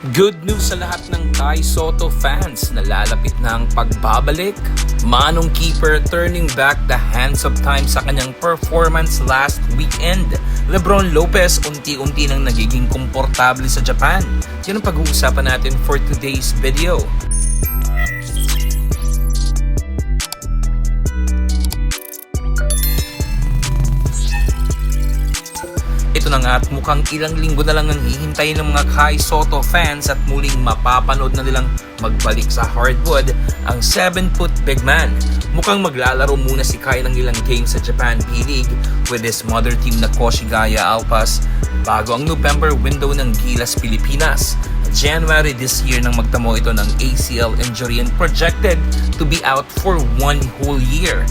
Good news sa lahat ng Kai Soto fans na lalapit na ang pagbabalik. Manong Keeper turning back the hands of time sa kanyang performance last weekend. Lebron Lopez unti-unti nang nagiging komportable sa Japan. Yan ang pag-uusapan natin for today's video. Na nga at mukhang ilang linggo na lang ang hihintayin ng mga Kai Soto fans at muling mapapanood na nilang magbalik sa hardwood ang 7-foot big man. Mukhang maglalaro muna si Kai ng ilang games sa Japan B-League with his mother team na Koshigaya Alpas bago ang November window ng Gilas Pilipinas. January this year nang magtamo ito ng ACL injury and projected to be out for one whole year.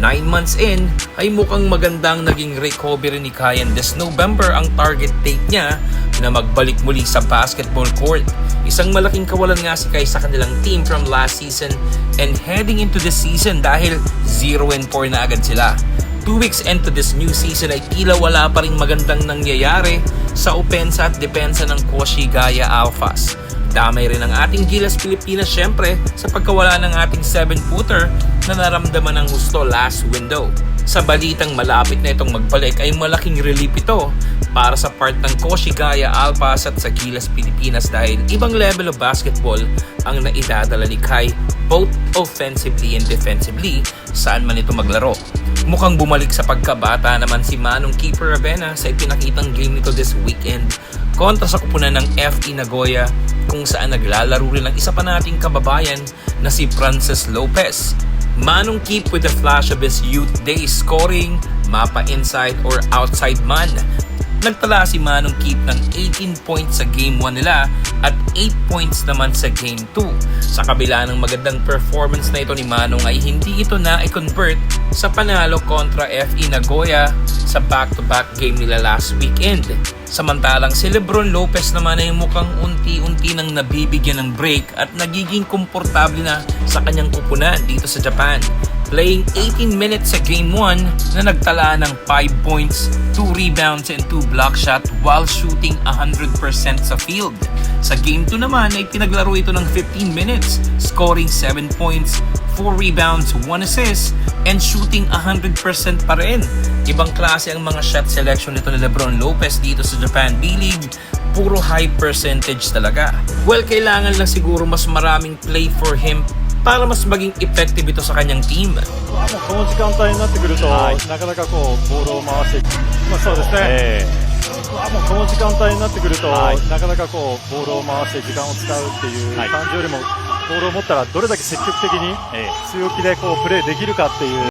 Nine months in, ay mukhang magandang naging recovery ni Kayan this November ang target date niya na magbalik muli sa basketball court. Isang malaking kawalan nga si Kai sa kanilang team from last season and heading into this season dahil 0 and 4 na agad sila. Two weeks into this new season ay tila wala pa rin magandang nangyayari sa opensa at depensa ng Koshigaya Alphas. Damay rin ang ating Gilas Pilipinas syempre sa pagkawala ng ating 7-footer na naramdaman ng gusto last window. Sa balitang malapit na itong magbalik ay malaking relief ito para sa part ng Koshigaya Alpas at sa Gilas Pilipinas dahil ibang level of basketball ang naidadala ni Kai both offensively and defensively saan man ito maglaro. Mukhang bumalik sa pagkabata naman si Manong Keeper Ravena sa ipinakitang game nito this weekend kontra sa kupunan ng FE Nagoya kung saan naglalaro rin ang isa pa nating kababayan na si Francis Lopez. Manong keep with the flash of his youth days scoring, mapa inside or outside man. Nagtala si Manong Keep ng 18 points sa Game 1 nila at 8 points naman sa Game 2. Sa kabila ng magandang performance na ito ni Manong ay hindi ito na i-convert sa panalo kontra FE Nagoya sa back-to-back game nila last weekend. Samantalang si Lebron Lopez naman ay mukhang unti-unti nang nabibigyan ng break at nagiging komportable na sa kanyang kupunan dito sa Japan playing 18 minutes sa Game 1 na nagtala ng 5 points, 2 rebounds, and 2 block shot while shooting 100% sa field. Sa Game 2 naman ay pinaglaro ito ng 15 minutes, scoring 7 points, 4 rebounds, 1 assist, and shooting 100% pa rin. Ibang klase ang mga shot selection nito ni Lebron Lopez dito sa Japan B-League puro high percentage talaga. Well, kailangan lang siguro mas maraming play for him para mas maging effective ito sa kanyang team. もうこの時間帯になってくると、はいなかなかこうボールを回してまあ、そうですね、えあもうこの時間帯になってくると、はいなかなかこうボールを回して時間を使うっていうはい感じよりも、ボールを持ったらどれだけ積極的に強気でこうプレーできるかっていう